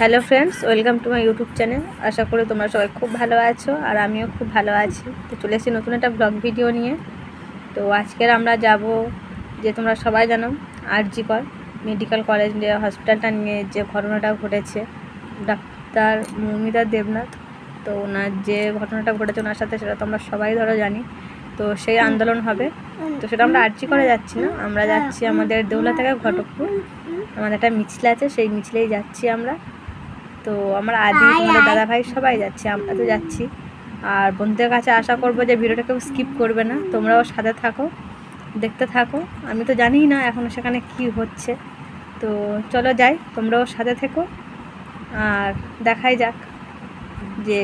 Hello friends, welcome to my YouTube channel. আশা করি তোমরা সবাই খুব ভালো আছো আর আমিও খুব ভালো আছি। তো চলে এসেছি নতুন একটা ব্লগ ভিডিও নিয়ে। তো আজকের আমরা যাব যে তোমরা সবাই জানো আরজি কর মেডিকেল কলেজ হসপিটালটা নিয়ে যে ঘটনাটা ঘটেছে, ডাক্তার মৌমিতা দেবনাথ। তো ওনার যে ঘটনাটা ঘটেছে ওনার সাথে সেটা তো আমরা সবাই ধরো জানি। তো সেই আন্দোলন হবে। তো সেটা আমরা আরজি করে যাচ্ছি না। আমরা যাচ্ছি আমাদের দেউলা থেকে ঘটকপুর। আমাদের একটা মিছিল আছে, সেই মিছিলেই যাচ্ছি আমরা। তো আমরা আদি তোমাদের দাদা ভাই সবাই যাচ্ছে আমরা তো যাচ্ছি। আর বন্ধুদের কাছে আশা করব যে ভিডিওটা কেউ স্কিপ করবে না তোমরাও সাথে থাকো দেখতে থাকো। আমি তো জানিই না এখনও সেখানে কি হচ্ছে। তো চলো যাই তোমরাও সাথে থেকো। আর দেখাই যাক যে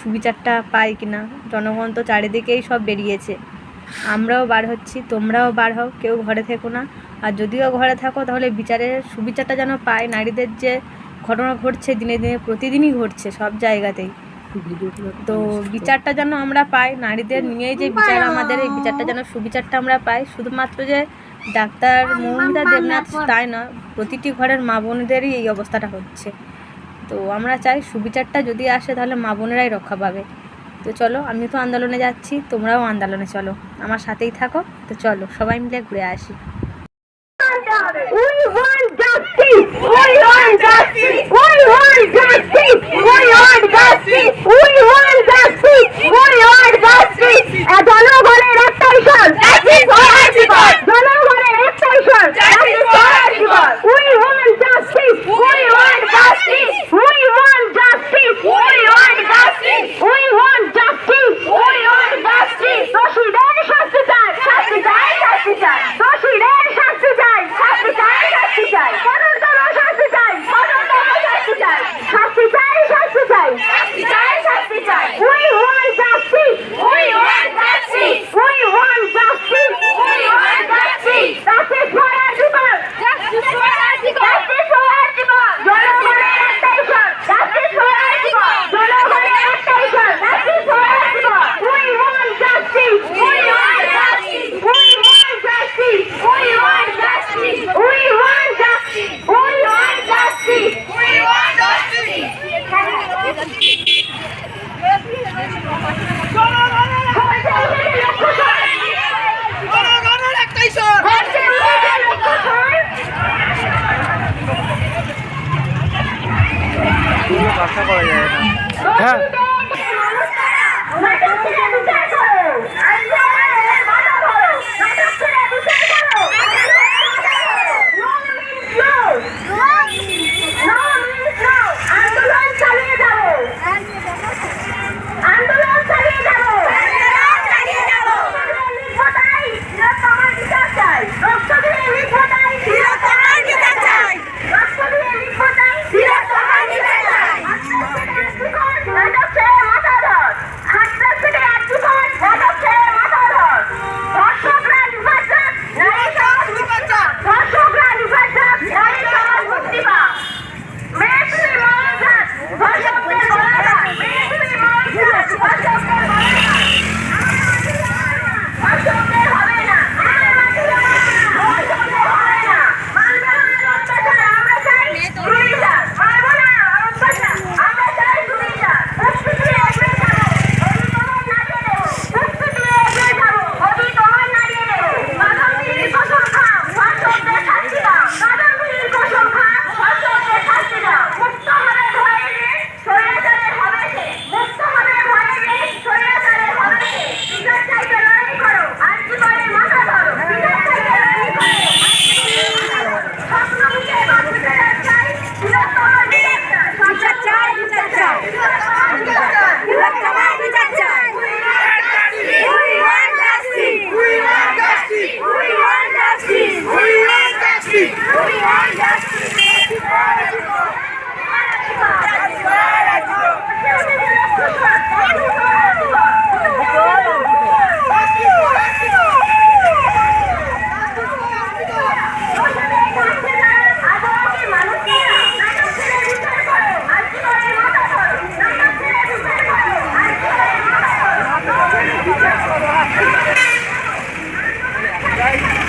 সুবিচারটা পাই কিনা। জনগণ তো চারিদিকেই সব বেরিয়েছে। আমরাও বার হচ্ছি তোমরাও বার হও কেউ ঘরে থেকো না। আর যদিও ঘরে থাকো তাহলে বিচারের সুবিচারটা যেন পায়। নারীদের যে ঘটনা ঘটছে, দিনে দিনে, প্রতিদিনই ঘটছে সব জায়গাতেই। তো বিচারটা যেন আমরা পাই, নারীদের নিয়েই যে বিচার, আমাদের এই বিচারটা যেন সুবিচারটা আমরা পাই, শুধুমাত্র যে ডাক্তার মৌমিতা দেবনাথ তাই না, প্রতিটি ঘরের মা বোনদেরই এই অবস্থাটা হচ্ছে। তো আমরা চাই সুবিচারটা যদি আসে তাহলে মা বোনেরাই রক্ষা পাবে। তো চলো আমি তো আন্দোলনে যাচ্ছি, তোমরাও আন্দোলনে চলো। আমার সাথেই থাকো, তো চলো, সবাই মিলে ঘুরে আসি। We want justice! We want justice! We want justice! We want justice! We want justice! জনগণের একটাই Archibald! জনগণের একটাই Justice for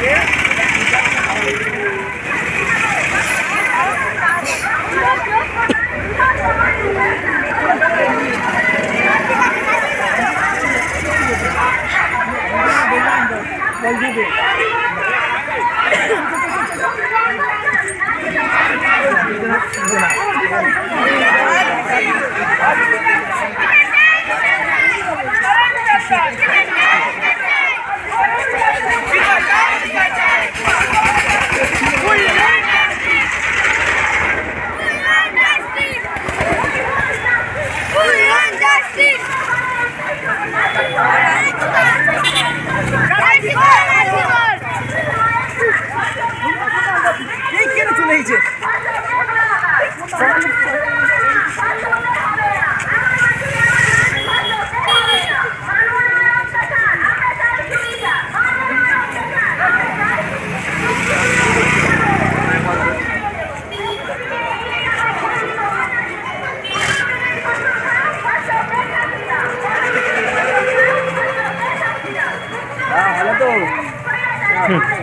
Yeah.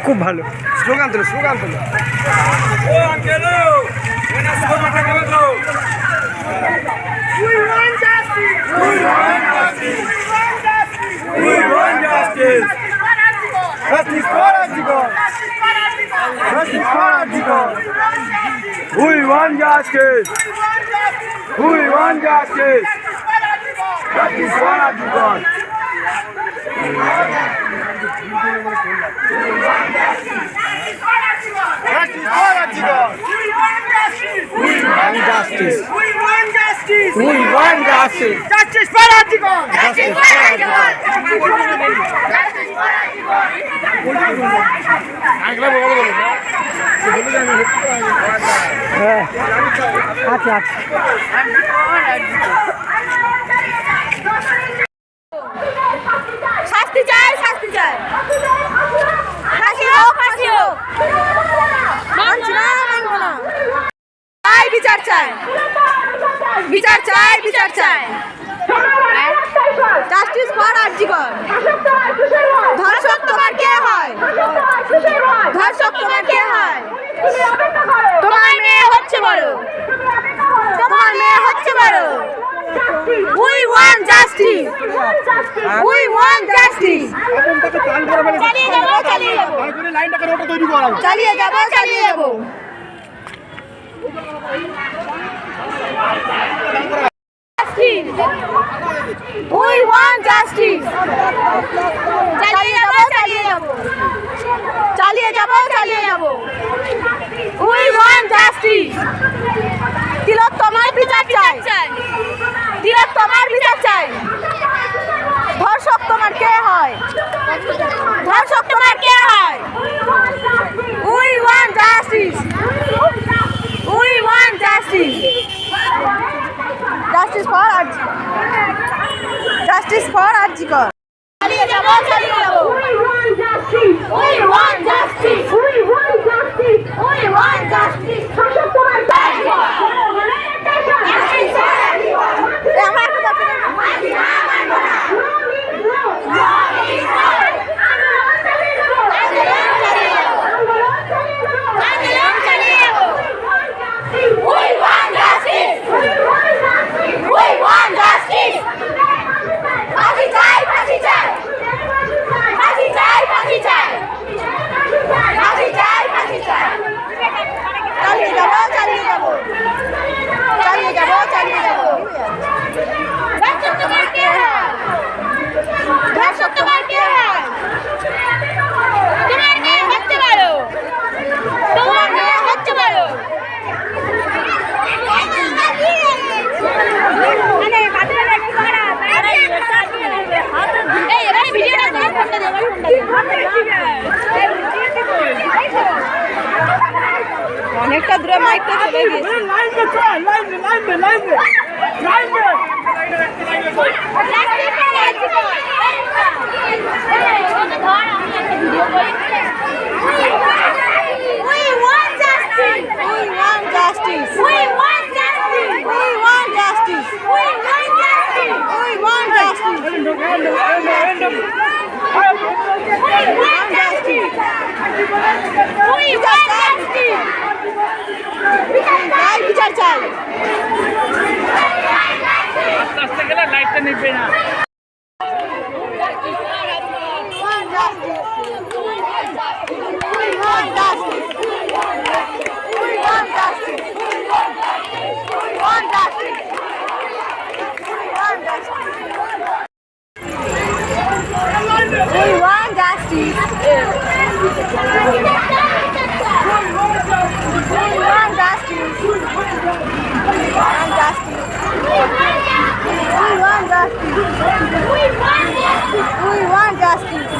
খুব ভালো স্লোগান তোলো স্লোগান তোলো Justice for Antigone! Justice for Antigone! We want justice! We want justice! Justice for Antigone! Justice. We want justice! We want justice. Justice for Antigone! Justice for Antigone! Justice for Antigone! আচ্ছা আচ্ছা শাস্তি চাই শাস্তি চাই ফাঁসি হোক ফাঁসি হোক মানছি না মানবো না চাই বিচার চাই বিচার চাই বিচার চাই জাস্টিস ফর আর্জিকর ধর্ষক তোমার কে হয় ধর্ষক তোমার কে হয় তোমার মেয়ে হচ্ছে বড় তোমার মেয়ে হচ্ছে বড় we want justice we want justice চালিয়ে যাব চালিয়ে যাব। লাইনটাকে রোটা তৈরি করা। চালিয়ে যাব চালিয়ে যাব। উই ওয়ান্ট জাস্টিস চালিয়ে যাব চালিয়ে যাব। চালিয়ে যাব চালিয়ে যাব। উই ওয়ান্ট জাস্টিস তিলক তোমার বিচার চাই তিলক তোমার বিচার চাই ধর্ষক তোমার কে হয় ধর্ষক তোমার কে হয় we want justice we want justice justice for RG justice for RG Kar চালিয়ে যাব চালিয়ে যাব We want justice! We want justice! We want justice! We want justice! শাসক তোমার Justice for Antigone! এ, আমার একটা কথা বলো। মানছি না, মানবো না। No means no. No means no. আন্দোলন চালিয়ে যাব। আন্দোলন চালিয়ে যাব। আন্দোলন চালিয়ে যাব। আন্দোলন চালিয়ে যাব। We want justice! We want justice! We want justice! ফাঁসি চাই, ফাঁসি চাই! ফাঁসি চাই, ফাঁসি চাই! ফাঁসি চাই, ফাঁসি চাই! চালিয়ে যাব চালিয়ে যাব চালিয়ে যাব চালিয়ে যাব ধর্ষক তোমার কে হয়? ধর্ষক তোমার কে হয়? তোমার মেয়ে হচ্ছে বড়। তোমার মেয়ে হচ্ছে বড়। এই, এবারে ভিডিওটা করে ফোনটা দে, এবারে ফোনটা দে। অনেকটা দূরে মাইকটা চলে গিয়েছে লাইন মে চল লাইন মে লাইন মে লাইন মে লাইন মে We want justice! বিচার চাই। লাইটটা নিবে না We want justice. We want justice. We want justice. We want justice. We want justice.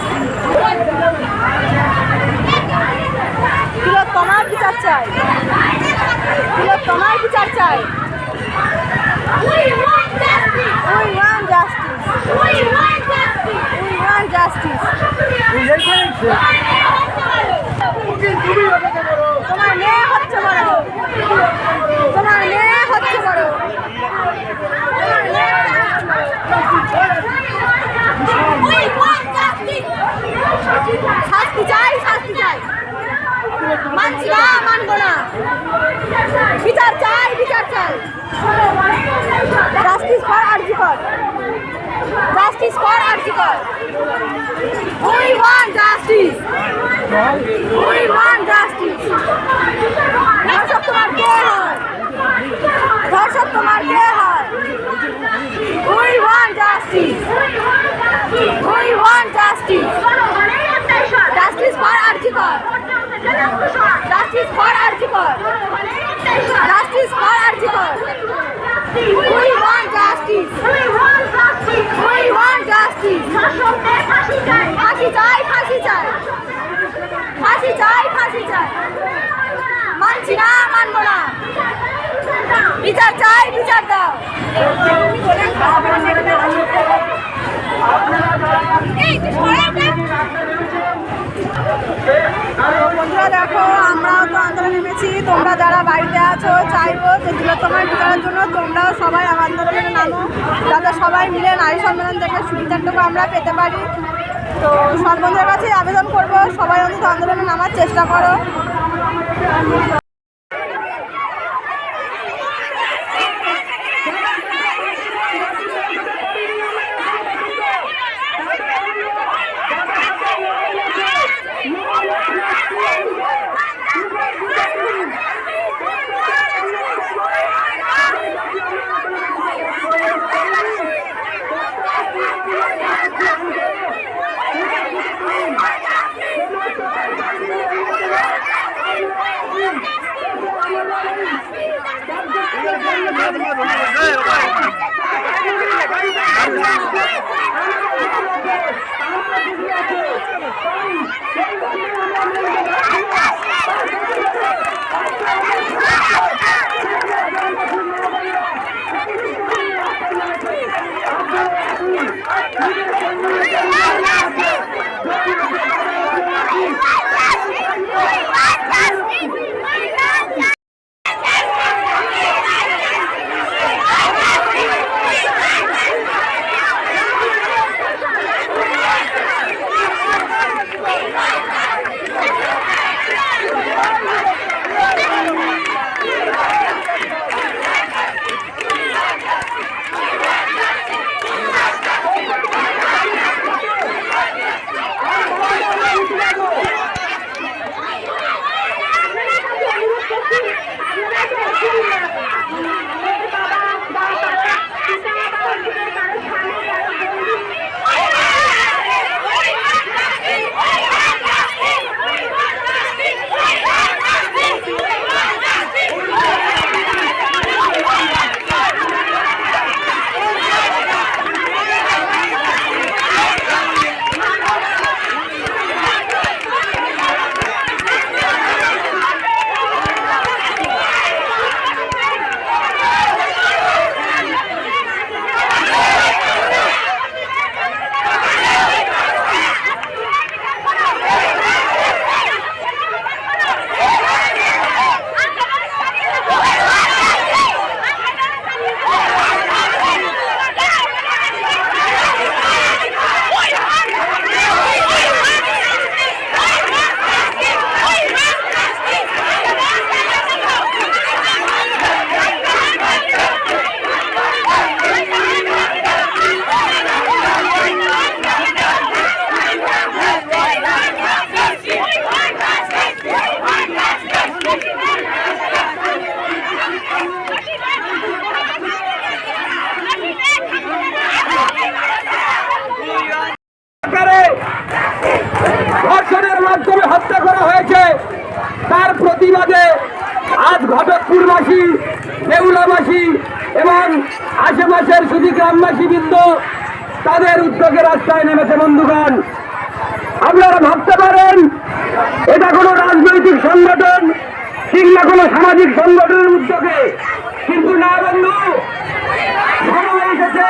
তিলক তোমার বিচার চাই তিলক তোমার বিচার চাই We want justice! We want justice We want justice! We want justice এইখানে জাস্টিস উই ওয়ান্ট জাস্টিস ধর্ষক তোমার কে হয়? ধর্ষক তোমার কে হয়? We want justice we want justice justice for RG Kar justice for RG Kar justice for RG Kar we want justice we want justice ফাঁসি চাই ফাঁসি চাই ফাঁসি চাই। ফাঁসি চাই মানছি না, মানবো না। বিচার চাই, বিচার দাও। বন্ধুরা দেখো, আমরাও তো আন্দোলনে নেমেছি। তোমরা যারা বাড়িতে আছো, চাইব যে তোমার বিচারের জন্য তোমরাও সবাই আন্দোলনে নামো। যাতে সবাই মিলে নারী সম্মেলন থেকে সুবিধাটুকু আমরা পেতে পারি। তো সব বন্ধুদের কাছে আবেদন করব। সবাই অন্তত আন্দোলনে নামার চেষ্টা করো। 你们干什么呀你们 আশেপাশের শুধু গ্রামবাসী বৃন্দ, তাদের উদ্যোগে রাস্তায় নেমেছে বন্ধুগণ। আপনারা ভাবতে পারেন, এটা কোনো রাজনৈতিক সংগঠন, কিংবা কোনো সামাজিক সংগঠনের উদ্যোগে, কিন্তু না বন্ধু সময় এসেছে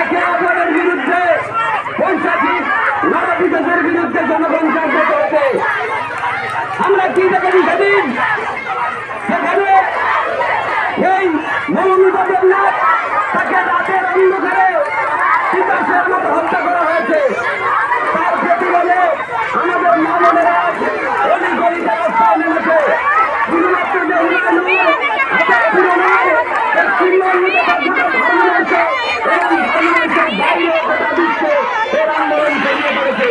একে অপরের বিরুদ্ধে বৈশাখী নরবিদেশের বিরুদ্ধে জনগণ জাগ্রত হয়েছে আমরা কি দেখেছি সেদিন সেখানে সেই মৌমিতা দেবনাথ তাকে রাতের অন্ধকারে তিতাসের মতো হত্যা করা হয়েছে তার প্রতিবাদে আমাদের মা বোনেরা অলি গলিতে রাস্তায় নেমেছে শুধুমাত্র দেহুলা নয় হাজার পুরো নয় পশ্চিমবঙ্গে তার ধর্ম রয়েছে এবং ধর্ম রয়েছে বাইরে গোটা বিশ্বে এর আন্দোলন ছড়িয়ে পড়েছে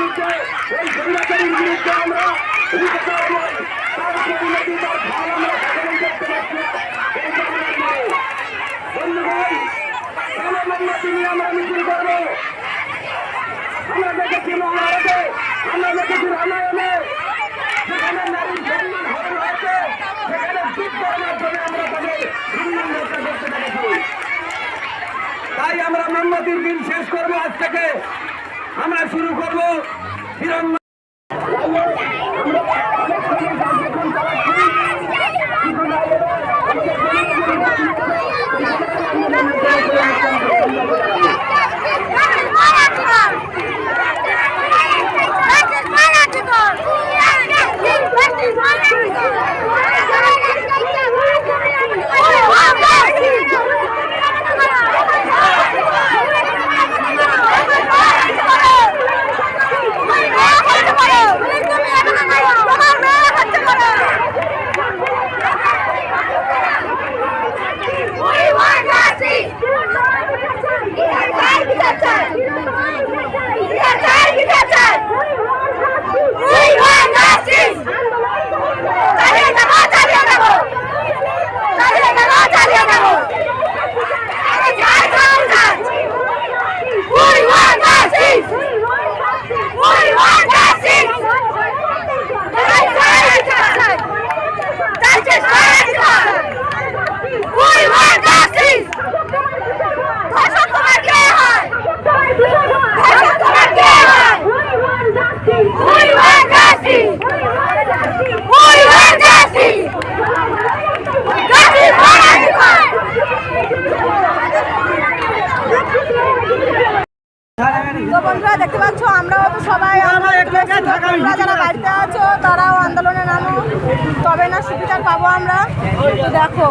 হয়েছে এই স্বৈরাচারীর বিরুদ্ধে আমরা রুখে দাঁড়াবো তার পরিণতি তার ফল আমরা এখনও দেখতে পাচ্ছি না। এই কারণে বন্ধুগণ কেন আমরা মিছিল করব। আমরা দেখেছি মহাভারতে, আমরা দেখেছি রামায়ণে। যেখানে নারীর সম্মান হরণ হয়েছে, সেখানে যুদ্ধের মাধ্যমে আমরা তাদের সম্মান রক্ষা করতে পেরেছি তাই আমরা মোমবাতির দিন শেষ করব আজ থেকে। আমরা শুরু করব তিরঙ্গা Come on, come বাড়িতে আছো? তারাও আন্দোলনে নামো। তবে না, সুবিধা পাবো আমরা। তো দেখো।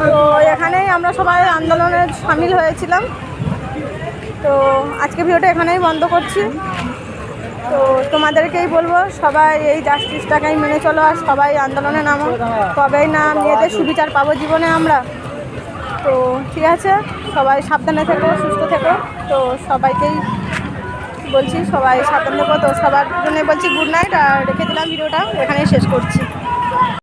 তো এখানেই আমরা সবাই আন্দোলনে সামিল হয়েছিলাম। তো আজকে ভিডিওটা এখানেই বন্ধ করছি। তো তোমাদেরকেই বলব, সবাই এই জাস্টিসটাকেই মেনে চলো আর সবাই আন্দোলনে নামো। তবেই না, মেয়েদের সুবিচার পাবো জীবনে আমরা। তো ঠিক আছে, সবাই সাবধানে থেকো, সুস্থ থেকো। তো সবাইকেই বলছি সবাই সাবধান কত সবার জন্য বলছি গুড নাইট আর রেখে দিলাম ভিডিওটা, এখানেই শেষ করছি।